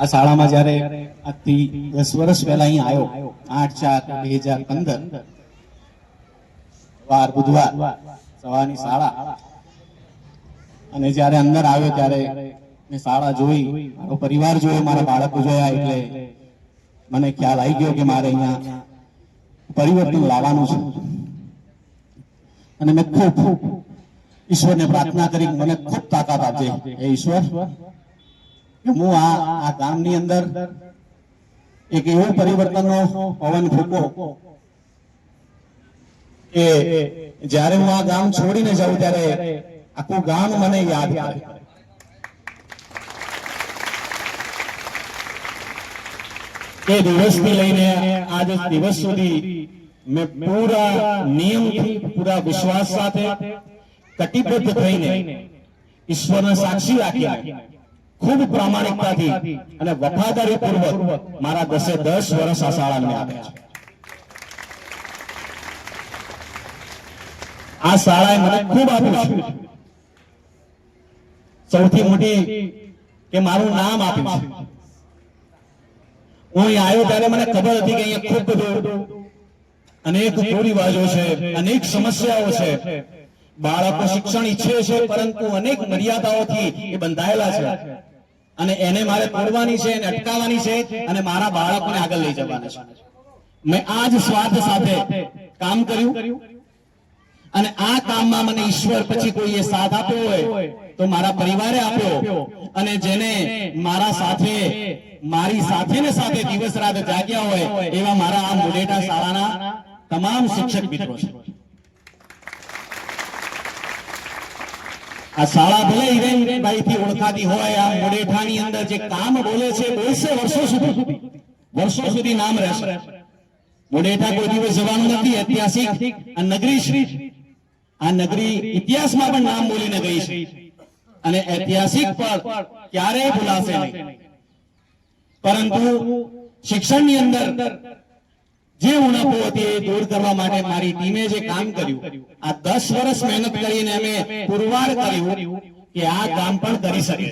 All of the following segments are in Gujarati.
આ શાળામાં જ્યારે આજથી દસ વર્ષ પહેલા અહીં આવ્યો, આઠ ચાર બે હજાર પંદર, વાર બુધવાર સવારની શાળા. અને જ્યારે અંદર આવ્યો ત્યારે મેં શાળા જોઈ, મારો પરિવાર જોયો, મારા બાળકો જોયા એટલે મને ખ્યાલ આવી ગયો કે મારે અહીંયા પરિવર્તન લાવવાનું છે. અને મેં ખૂબ ઈશ્વરને પ્રાર્થના કરી મને ખૂબ તાકાત આપજે. હે ઈશ્વર હું આ આ ગામની અંદર એક એવો પરિવર્તનનો પવન ફૂકો કે જ્યારે હું આ ગામ છોડીને જાઉં ત્યારે આખું ગામ મને યાદ કરે. એ દિવસથી લઈને આજ દિવસ સુધી મેં પૂરા નિયમથી, પૂરા વિશ્વાસ સાથે કટિબદ્ધ થઈને ઈશ્વરને સાક્ષી રાખીને ખૂબ પ્રામાણિકતાથી અને વફાદારી પૂર્વક મારા દસે દસ વર્ષ આ શાળાને આપ્યા છે. આ શાળાએ મને ખૂબ આપ્યું છે. સૌથી મોટી કે મારું નામ આપ્યું છે. હું અહીં આવ્યો ત્યારે મને ખબર હતી કે અહીંયા ખૂબ બધું અનેક કુરિવાજો છે, અનેક સમસ્યાઓ છે. બાળકો શિક્ષણ ઈચ્છે છે, પરંતુ અનેક મર્યાદાઓથી એ બંધાયેલા છે. અને એને મારે તોડવાની છે, એને અટકાવવાની છે અને મારા બાળકોને આગળ લઈ જવાના છે. મેં આ જ સ્વાર્થ સાથે કામ કર્યું અને આ કામમાં મને ઈશ્વર પછી કોઈએ સાથ આપ્યો હોય તો મારા પરિવારે આપ્યો અને જેને મારા સાથે, મારી સાથે ને સાથે દિવસ રાત જાગ્યા હોય એવા મારા આ મુડેટા શાળાના તમામ શિક્ષક મિત્રો છે. આ શાળા ભલે હિરેનભાઈ થી ઓળખાતી હોય, આ મુડેઠાની અંદર જે કામ બોલે છે, બોલશે વર્ષો સુધી. વર્ષો સુધી નામ રહેશે. મોડેઠા કોઈ દિવસ જવાનું નથી, ઐતિહાસિક. આ નગરી શ્રી આ નગરી ઇતિહાસમાં પણ નામ બોલીને ગઈ છે. અને ઐતિહાસિક પર ક્યારેય ભૂલાશે નહીં. પરંતુ શિક્ષણની અંદર જે ઉણપો હતી એ દૂર કરવા માટે મારી ટીમે જે કામ કર્યું, આ દસ વર્ષ મહેનત કરીને અમે પુરવાર કર્યું કે આ કામ પણ કરી શકે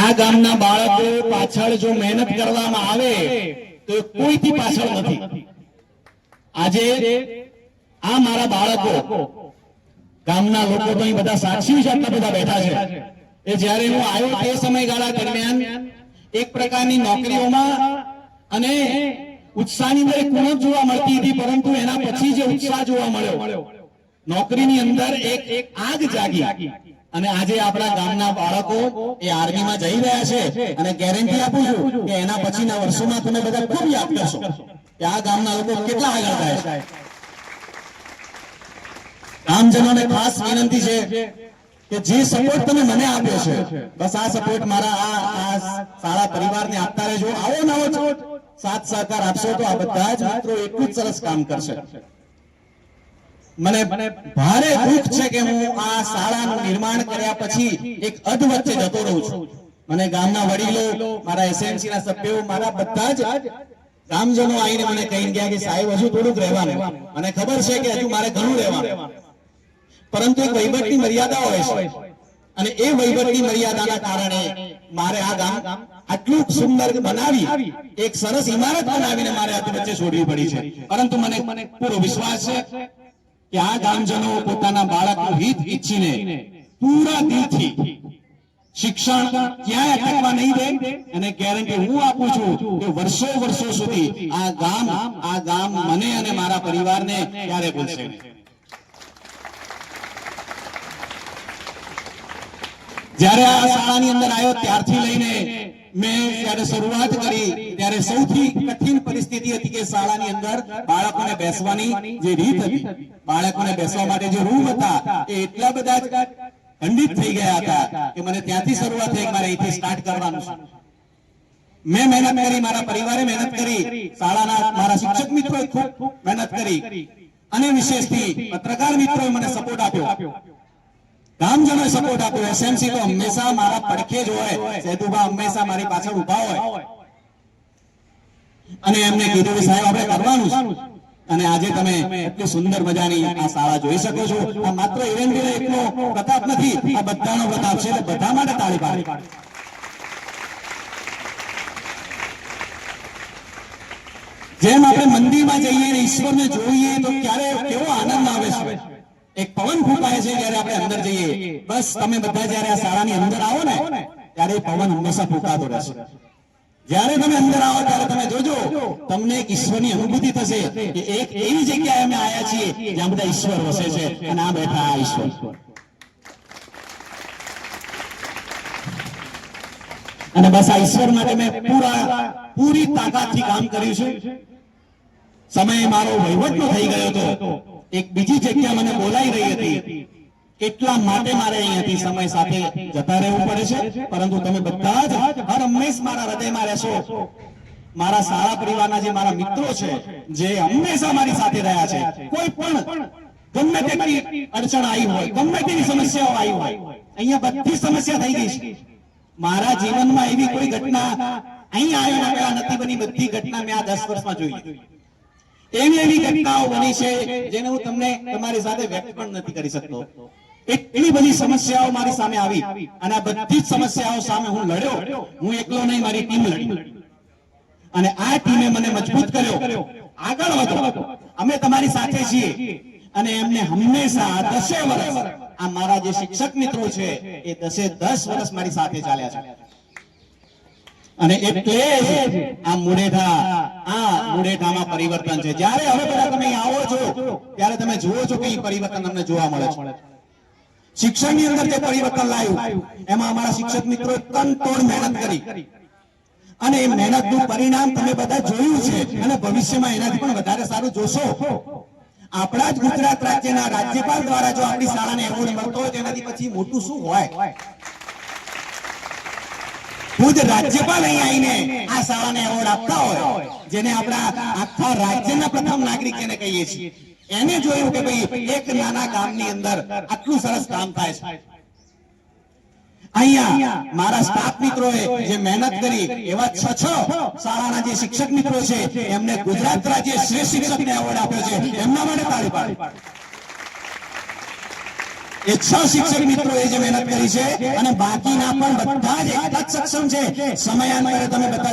આ ગામના બાળકો પાછળ જો મહેનત કરવામાં આવે, તો કોઈથી પાછળ નથી. આજે આ મારા બાળકો, ગામના લોકો તો બધા સાક્ષી છે બધા બેઠા છે. એ જ્યારે હું આવ્યો તે સમયગાળા દરમિયાન એક પ્રકારની નોકરીઓમાં અને ઉત્સાહની અંદર એક ઉણપ જોવા મળતી હતી, પરંતુ એના પછી જે ઉત્સાહ જોવા મળ્યો, નોકરીની અંદર એક આગ જાગી. અને આજે આપણા ગામના બાળકો એ આર્મીમાં જઈ રહ્યા છે અને ગેરંટી આપું છું કે એના પછીના વર્ષોમાં તમે બધા ખૂબ યાદ કરશો કે આ ગામના લોકો કેટલા આગળ થાય ગામજનોને ખાસ વિનંતી છે કે જે સપોર્ટ તમે મને આપ્યો છે, બસ આ સપોર્ટ મારા આ શાળા પરિવારને આપતા રહેજો. આવો છો સાથ સહકાર આપશો તો આ બધા જ મિત્રો એટલું જ સરસ કામ કરશે. મને ભારે દુઃખ છે કે હું આ શાળાનું નિર્માણ કર્યા પછી એક અધ વચ્ચે જતો રહું છું. મને ગામના વડીલો, મારા એસએમસી ના સભ્યો, મારા બધા જ ગામજનો આવીને મને કહીને ગયા કે સાહેબ, હજુ થોડુંક રહેવાનું. મને ખબર છે કે હજુ મારે ઘણું રહેવાનું. પરંતુ એક વહીવટની મર્યાદા હોય છે. અને એ વહીવટની મર્યાદાના કારણે મારે આ ગામ આટલું સુંદર બનાવી, એક સરસ ઇમારત બનાવીને મારે આ વચ્ચે છોડવી પડી છે. પરંતુ મને પૂરો વિશ્વાસ છે કે આ ગામજનો પોતાના બાળકનું હિત ઈચ્છીને પૂરા દિલથી શિક્ષણ ક્યાંય અટકવા નહીં દે અને ગેરંટી હું આપું છું કે વર્ષો વર્ષો સુધી આ ગામ આ ગામ મને અને મારા પરિવારને ક્યારે ભૂલશે નહીં. જ્યારે આ શાળાની અંદર આવ્યો ત્યારથી લઈને મેં જ્યારે શરૂઆત કરી, ત્યારે સૌથી કઠિન પરિસ્થિતિ હતી કે શાળાની અંદર બાળકોને બેસવાની જે રીત હતી. બાળકોને બેસવા માટે જે રૂમ હતા, એ એટલા બધા ખંડિત થઈ ગયા હતા કે મને ત્યાંથી શરૂઆત થઈ મારે અહીંથી સ્ટાર્ટ કરવાનું છે. મેં મહેનત કરી, મારા પરિવારે મહેનત કરી, શાળાના મારા શિક્ષક મિત્રોએ ખૂબ મહેનત કરી. અને વિશેષથી પત્રકાર મિત્રોએ મને સપોર્ટ આપ્યો. ગામજનોએ સપોર્ટ આપ્યો. એસએમસી તો હંમેશા મારા પડખે જ હોય. સેતુભા હંમેશા મારી પાછળ ઊભા હોય. અને એમને કીધું કે સાહેબ, આપણે કરવાનું છે. અને આજે તમે એટલી સુંદર મજાની આ શાળા જોઈ શકો છો. આ માત્ર હિરેનભાઈનો એકનો પ્રતાપ નથી, આ બધાનો પ્રતાપ છે એટલે બધા માટે તાળી પાડી. જેમ આપણે મંદિરમાં જઈએ ઈશ્વરને જોઈએ તો ક્યારે કેવો આનંદ આવે છે. એક પવન ફૂંકાય છે જ્યારે આપણે અંદર જઈએ. બસ તમે બધા જ્યારે આ શાળાની અંદર આવો ને, ત્યારે પવન હંમેશા ફૂંકાતો રહેશે. જ્યારે તમે અંદર આવો, ત્યારે તમે જોજો, તમને એક ઈશ્વરની અનુભૂતિ થશે કે એક એવી જગ્યાએ અમે આવ્યા છીએ જ્યાં બધા ઈશ્વર વસે છે અને આ બેઠા આ ઈશ્વર. અને બસ આ ઈશ્વર માટે મેં પૂરા, પૂરી તાકાતથી કામ કર્યું છે. સમય મારો વહીવટનો થઈ ગયો હતો. એક બીજી જગ્યા મને બોલાઈ રહી હતી. એટલા માટે મારે અહીંયાથી સમય સાથે જતા રહેવું પડે છે. પરંતુ તમે બધા જ હર હંમેશ મારા હૃદયમાં રહેશો. મારા સારા પરિવારના જે મારા મિત્રો છે, જે હંમેશા મારી સાથે રહ્યા છે, કોઈ પણ ગમે તેટલી અડચણ આવી હોય, ગમે તેવી સમસ્યાઓ આવી હોય, અહીંયા બધી સમસ્યા થઈ ગઈ છે. મારા જીવનમાં એવી કોઈ ઘટના અહીં આવ્યા પહેલા નથી બની, બધી ઘટના મેં આ દસ વર્ષમાં જોઈ. એવી એવી ઘટનાઓ બની છે જેને હું તમને તમારી સાથે વ્યક્ત પણ નથી કરી શકતો. એટલી બધી સમસ્યાઓ મારી સામે આવી અને આ બધી જ સમસ્યાઓ સામે હું લડ્યો. હું એકલો નહીં, મારી ટીમ લડી. અને આ ટીમે મને મજબૂત કર્યો. આગળ વધો. અમે તમારી સાથે છીએ. અને એમને હંમેશા દસે વર્ષ આ મારા જે શિક્ષક મિત્રો છે, એ દસે દસ વર્ષ મારી સાથે ચાલ્યા છે. અને એટલે આ મુડેઠા આ મુડેઠામાં પરિવર્તન છે. જ્યારે હવે બધા તમે આવો છો ત્યારે તમે જુઓ છો કે પરિવર્તન તમને જોવા મળે છે. શિક્ષણની અંદર જે પરિવર્તન લાવ્યું એમાં અમારા શિક્ષક મિત્રો તનતોડ મહેનત કરી. અને એ મહેનતનું પરિણામ તમે બધા જોયું છે અને ભવિષ્યમાં એનાથી પણ વધારે સારું જોશો. આપણા જ ગુજરાત રાજ્યના રાજ્યપાલ દ્વારા જો આપણી શાળાને એવોર્ડ મળતો હોય તો એનાથી પછી મોટું શું હોય? ખુદ રાજ્યપાલ અહીં આવીને આ શાળાને એવોર્ડ આપતા હોય, જેને આપણા આખા રાજ્યના પ્રથમ નાગરિક એને કહીએ છીએ. એને જોયું કે ભાઈ, એક નાના ગામની અંદર આટલું સરસ કામ થાય છે. અહીંયા મારા સ્ટાફ મિત્રોએ જે મહેનત કરી, એવા છ છ શાળાના જે શિક્ષક મિત્રો છે, એમને ગુજરાત રાજ્ય શ્રેષ્ઠ શિક્ષકને એવોર્ડ આપ્યો છે. એમના માટે તાળી પાડી. એ છ શિક્ષક મિત્રોએ જે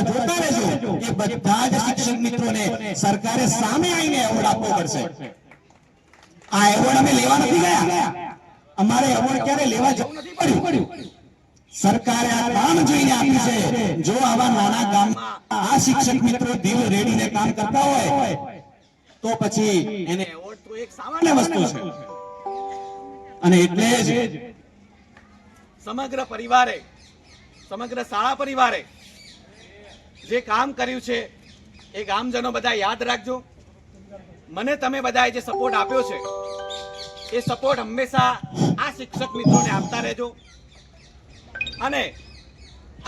જોતા જ શિક્ષક આપવો અમારે એવોર્ડ ક્યારે લેવા જવું પડ્યું. સરકારે આ કામ જોઈને આપ્યું છે. જો આવા નાના ગામમાં આ શિક્ષક મિત્રો દિલ રેડીને કામ કરતા હોય, તો પછી એને એવોર્ડ તો એક સામાન્ય વસ્તુ છે. અને એટલે જ સમગ્ર પરિવારે સમગ્ર શાળા પરિવારે જે કામ કર્યું છે એ ગામજનો બધા યાદ રાખજો. મને તમે બધાએ જે સપોર્ટ આપ્યો છે એ સપોર્ટ હંમેશા આ શિક્ષક મિત્રોને આપતા રહેજો. અને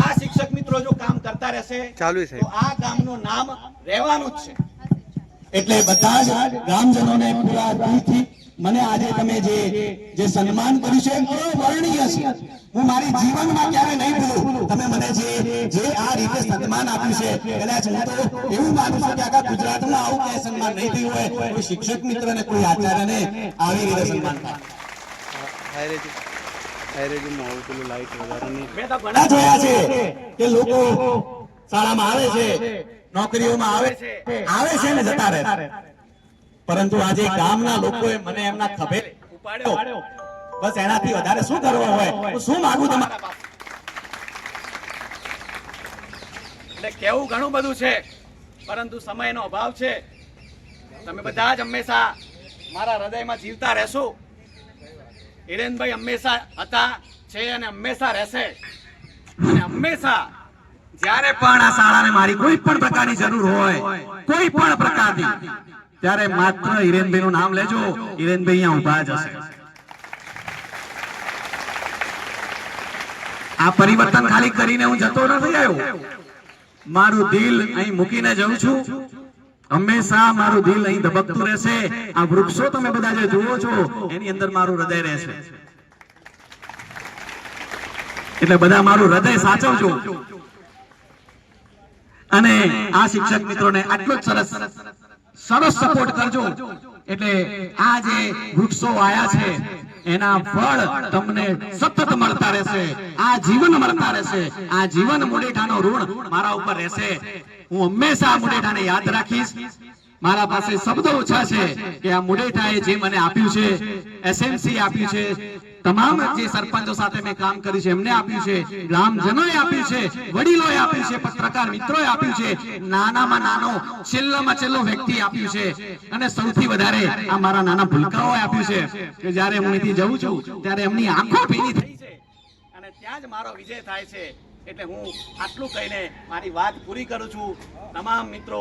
આ શિક્ષક મિત્રો જો કામ કરતા રહેશે ચાલુ છે. તો આ ગામનું નામ રહેવાનું જ છે. એટલે બધા જ ગામજનોને પૂરા દિલથી મને આજે તમે જે જે સન્માન કર્યું છે અવર્ણનીય છે. હું મારી જીવનમાં ક્યારે નહીં ભૂલું. તમે મને જે જે આ રીતે સન્માન આપ્યું છે, કદાચ હું તો એવું માનું છું કે આખા ગુજરાતમાં આવું ક્યાંય સન્માન નહીં થયું હોય, કોઈ શિક્ષક મિત્રને, કોઈ આચાર્યને આવી રીતે સન્માન થાય. જોયા છે કે લોકો શાળામાં આવે છે, નોકરીઓમાં આવે છે આવે છે ને જતા રહે. પરંતુ આજે ગામના લોકોએ મને એમના ખભે ઉપાડ્યો. બસ એનાથી વધારે શું કરવો હોય? હું શું માંગુ તમારા એટલે કેવું ઘણું બધું છે પરંતુ સમયનો અભાવ છે. તમે બધા જ હંમેશા મારા હૃદયમાં જીવતા રહેશો. હિરેનભાઈ હંમેશા હતા છે અને હંમેશા રહેશે. અને હંમેશા જ્યારે પણ આ શાળાને મારી કોઈ પણ પ્રકારની જરૂર હોય કોઈ પણ પ્રકારની ત્યારે માત્ર હિરેનભાઈ નું નામ લેજો. હિરેનભાઈ અહીંયા ઊભા જ હશે. આ પરિવર્તન ખાલી કરીને હું જતો નથી આવ્યો. મારું દિલ અહીં મૂકીને જઉં છું. હંમેશા મારું દિલ અહીં ધબકતું રહેશે. આ વૃક્ષો તમે બધા જે જુઓ છો, એની અંદર મારું હૃદય રહેશે. એટલે બધા મારું હૃદય સાચવજો. અને આ શિક્ષક મિત્રોને આટલો જ સરસ સરસ સપોર્ટ કરજો. એટલે આ જે વૃક્ષો આયા છે, એના ફળ તમને સતત મળતા રહેશે. આ જીવન મળતા રહેશે. આ જીવન મુડેઠાનો ઋણ મારા ઉપર રહેશે. હું હંમેશા મુડેઠાને યાદ રાખીશ. મારા પાસે શબ્દો ઓછા છે કે આ મુડેઠાએ જે મને આપ્યું છે, એસએમસી આપ્યું છે તમામ જે સરપંચો સાથે મેં કામ કર્યું છે, એમને આપ્યું છે, ગ્રામજનોએ આપ્યું છે, વડીલોએ આપ્યું છે, પત્રકાર મિત્રોએ આપ્યું છે, નાનામાં નાનો, છેલ્લામાં છેલ્લો વ્યક્તિ આપ્યું છે. અને સૌથી વધારે આ મારા નાના ભૂલકાઓએ આપ્યું છે કે જ્યારે હું અહીંથી જઉં છું, ત્યારે એમની આંખો ભીની થઈ છે. અને ત્યાં જ મારો વિજય થાય છે. એટલે હું આટલું કહીને મારી વાત પૂરી કરું છું. તમામ મિત્રો,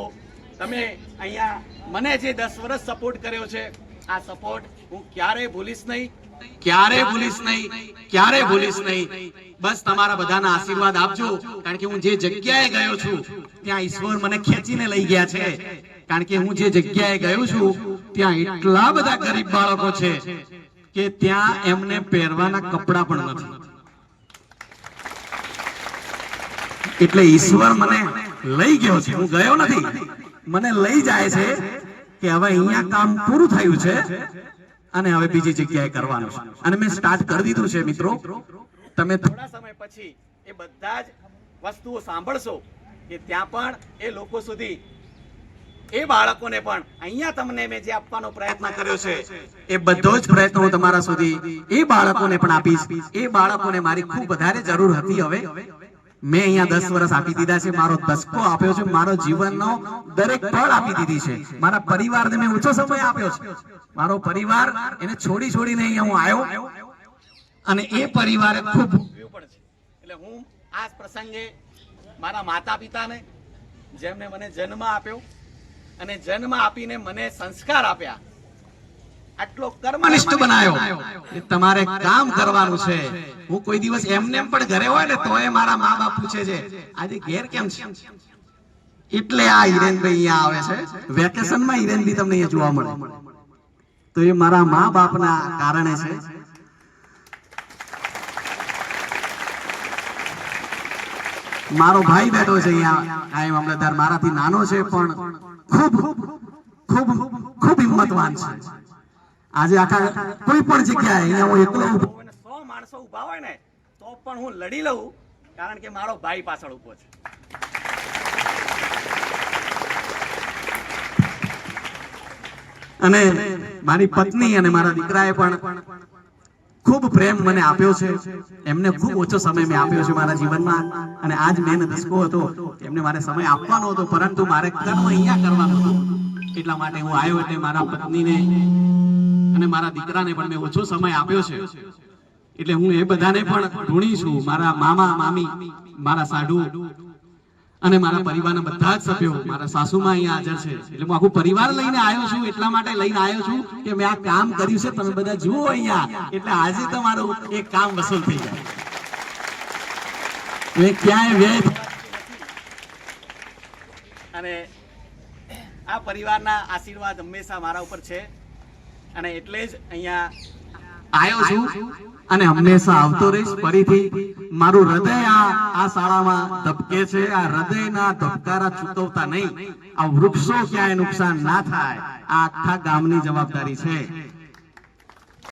તમે અહીંયા મને જે દસ વર્ષ સપોર્ટ કર્યો છે, આ સપોર્ટ હું ક્યારેય ભૂલીશ નહીં. ક્યારે ભૂલીશ નહીં? ક્યારે ભૂલીશ નહીં? બસ તમારા બધાના આશીર્વાદ આપજો, કારણ કે હું જે જગ્યાએ ગયો છું, ત્યાં ઈશ્વર મને ખેંચીને લઈ ગયા છે. કારણ કે હું જે જગ્યાએ ગયો છું, ત્યાં એટલા બધા ગરીબ બાળકો છે કે ત્યાં એમને પહેરવાના કપડા પણ નથી. એટલે ઈશ્વર મને લઈ ગયો છે. હું ગયો નથી. મને લઈ જાય છે કે હવે અહીંયા કામ પૂરું થયું છે. અને હવે બીજી જગ્યાએ કરવાનું છે. અને મેં સ્ટાર્ટ કરી દીધું છે મિત્રો. તમે થોડા સમય પછી એ બધા જ વસ્તુઓ સાંભળશો કે ત્યાં પણ એ લોકો સુધી એ બાળકોને પણ અહીંયા તમને મેં જે આપવાનો પ્રયત્ન કર્યો છે. એ બધો જ પ્રયત્ન હું તમારા સુધી એ બાળકોને પણ આપીશ. એ બાળકોને મારી ખૂબ વધારે જરૂર હતી હવે. મેં અહીંયા દસ વર્ષ આપી દીધા છે, મારો દસકો આપ્યો છે, મારો જીવનનો દરેક પળ આપી દીધી છે. મારા પરિવારને મેં ઓછો સમય આપ્યો છે. મારો પરિવાર એને છોડી છોડીને અહીંયા હું આવ્યો. અને એ પરિવારે ખૂબ એટલે હું આ પ્રસંગે મારા માતા પિતાને જેમને મને જન્મ આપ્યો અને જન્મ આપીને મને સંસ્કાર આપ્યા આટલો કર્મનિષ્ઠ બનાવ્યો કે તમારે કામ કરવાનું છે. હું કોઈ દિવસ એમને પણ ઘરે હોય ને તોય મારા મા બાપ પૂછે છે આજે ઘેર કેમ છે? એટલે આ હિરેનભાઈ અહીંયા આવે છે. વેકેશનમાં હિરેનભાઈ તમને અહીંયા જોવા મળે. તો એ મારા મા બાપના કારણે છે. મારો ભાઈ બેઠો છે અહીંયા. કાયમ મામલતદાર મારાથી નાનો છે પણ ખૂબ ખૂબ ખૂબ હિંમતવાન છે. આજે આખા કોઈ પણ જગ્યાએ અહીંયા હું એકલો ઊભો. સો માણસો ઊભા હોય ને તો પણ હું લડી લઉં કારણ કે મારો ભાઈ પાછળ ઊભો છે. અને મારી પત્ની અને મારા દીકરાએ પણ ખૂબ પ્રેમ મને આપ્યો છે. એમને ખૂબ ઓછો સમય મેં આપ્યો છે મારા જીવનમાં. અને આજ મેન દસકો હતો. એમને મારે સમય આપવાનો હતો પરંતુ મારે કર્મ અહીંયા કરવાનું હતું. એટલા માટે હું આવ્યો એટલે મારા પત્નીને અને મારા દીકરાને પણ મેં ઓછો સમય આપ્યો છે. એટલે હું એ બધાને પણ ઋણી છું. મારા મામા, મામી, મારા સાઢુ અને મારા પરિવારના બધા જ સભ્યો મારા સાસુમાં અહીંયા હાજર છે. એટલે હું આખું પરિવાર લઈને આવ્યો છું. એટલા માટે લઈને આવ્યો છું કે મેં આ કામ કર્યું છે. તમે બધા જુઓ અહીંયા. એટલે આજે તમારું એક કામ વસૂલ થઈ જાય. મેં ક્યાંય વ્યય અને આ પરિવારના આશીર્વાદ હંમેશા મારા ઉપર છે. અને એટલે જ અહીંયા આવ્યો છું અને હંમેશા આવતો રહીશ. ફરીથી મારું હૃદય આ આ શાળામાં ધબકે છે. આ હૃદયના ધબકારા ચૂકવતા નહીં. આ વૃક્ષો ક્યાંય નુકસાન ના થાય. આ આખા ગામની જવાબદારી છે.